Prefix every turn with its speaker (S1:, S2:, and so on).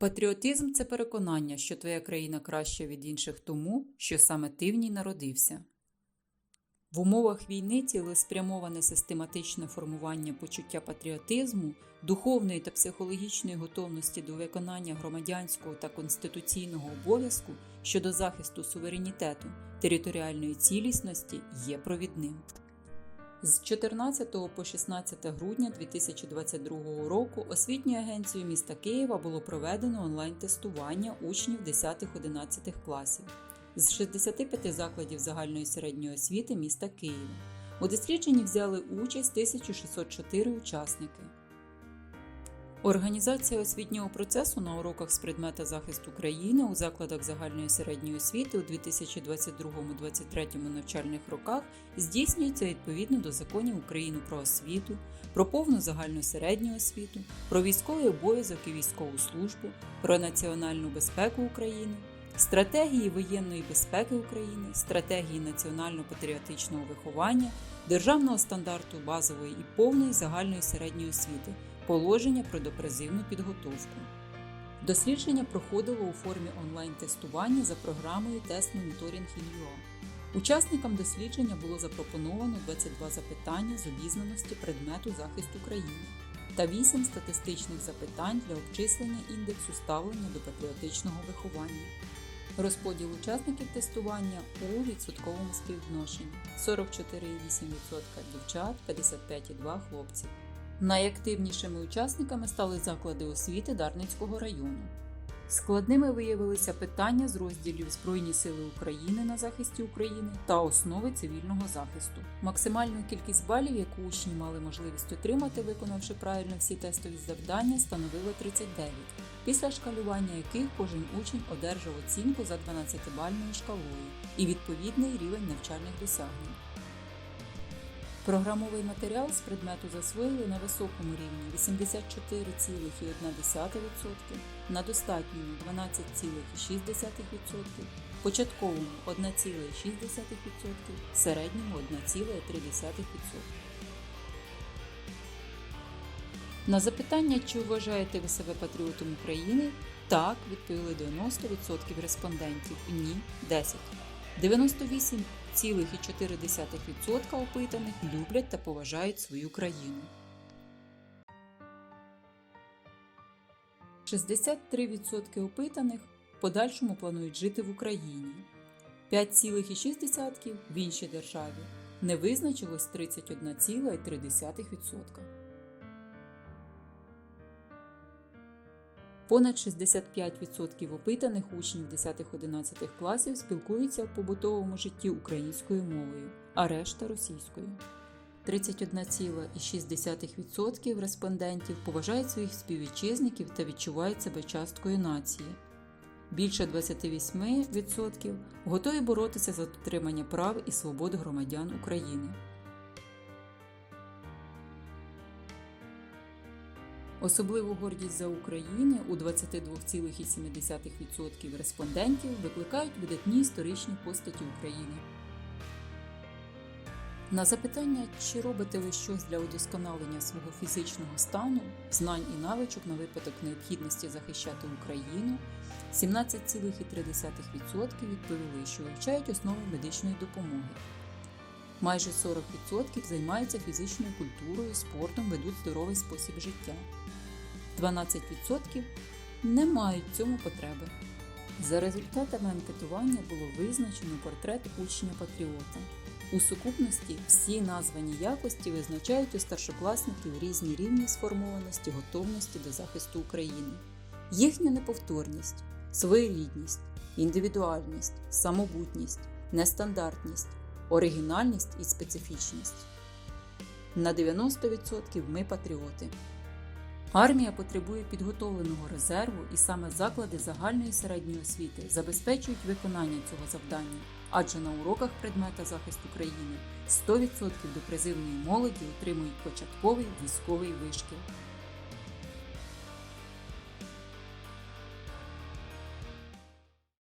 S1: Патріотизм це переконання, що твоя країна краща від інших тому, що саме ти в ній народився. В умовах війни цілеспрямоване систематичне формування почуття патріотизму, духовної та психологічної готовності до виконання громадянського та конституційного обов'язку щодо захисту суверенітету, територіальної цілісності є провідним. З 14 по 16 грудня 2022 року освітньою агенцією міста Києва було проведено онлайн-тестування учнів 10-11 класів з 65 закладів загальної середньої освіти міста Києва. У дослідженні взяли участь 1604 учасники. Організація освітнього процесу на уроках з предмета захисту країни у закладах загальної середньої освіти у 2022-2023 навчальних роках здійснюється відповідно до законів України про освіту, про повну загальну середню освіту, про військовий обов'язок і військову службу, про національну безпеку України, стратегії воєнної безпеки України, стратегії національно-патріотичного виховання, державного стандарту базової і повної загальної середньої освіти положення про допризивну підготовку. Дослідження проходило у формі онлайн-тестування за програмою Тест Моніторинг ІНЮА. Учасникам дослідження було запропоновано 22 запитання з обізнаності предмету захисту країни та 8 статистичних запитань для обчислення індексу ставлення до патріотичного виховання. Розподіл учасників тестування у відсотковому співвідношенні 44,8% дівчат, 55,2% хлопців. Найактивнішими учасниками стали заклади освіти Дарницького району. Складними виявилися питання з розділів Збройні сили України на захисті України та основи цивільного захисту. Максимальну кількість балів, яку учні мали можливість отримати, виконавши правильно всі тестові завдання, становило 39, після шкалювання яких кожен учень одержав оцінку за 12-бальною шкалою і відповідний рівень навчальних досягнень. Програмовий матеріал з предмету засвоїли на високому рівні 84,1%, на достатньому 12,6%, початковому 1,6%, середньому 1,3%. На запитання, чи вважаєте ви себе патріотом України, так відповіли 90% респондентів, ні 10%. 98,4% опитаних люблять та поважають свою країну. 63% опитаних в подальшому планують жити в Україні, 5,6% в іншій державі. Не визначилось 31,3%. Понад 65% опитаних учнів 10-11 класів спілкуються в побутовому житті українською мовою, а решта російською. 31,6% респондентів поважають своїх співвітчизників та відчувають себе часткою нації. Більше 28% готові боротися за дотримання прав і свобод громадян України. Особливу гордість за Україну у 22,7% респондентів викликають видатні історичні постаті України. На запитання, чи робите ви щось для удосконалення свого фізичного стану, знань і навичок на випадок необхідності захищати Україну, 17,3% відповіли, що вивчають основи медичної допомоги. Майже 40% займаються фізичною культурою, спортом, ведуть здоровий спосіб життя. 12% не мають цьому потреби. За результатами анкетування було визначено портрет учня-патріота. У сукупності всі названі якості визначають у старшокласників різні рівні сформованості, готовності до захисту України, їхню неповторність, своєрідність, індивідуальність, самобутність, нестандартність, оригінальність і специфічність. На 90% ми патріоти. Армія потребує підготовленого резерву, і саме заклади загальної середньої освіти забезпечують виконання цього завдання, адже на уроках предмета захисту країни 100% до призивної молоді отримують початковий військовий вишкіл.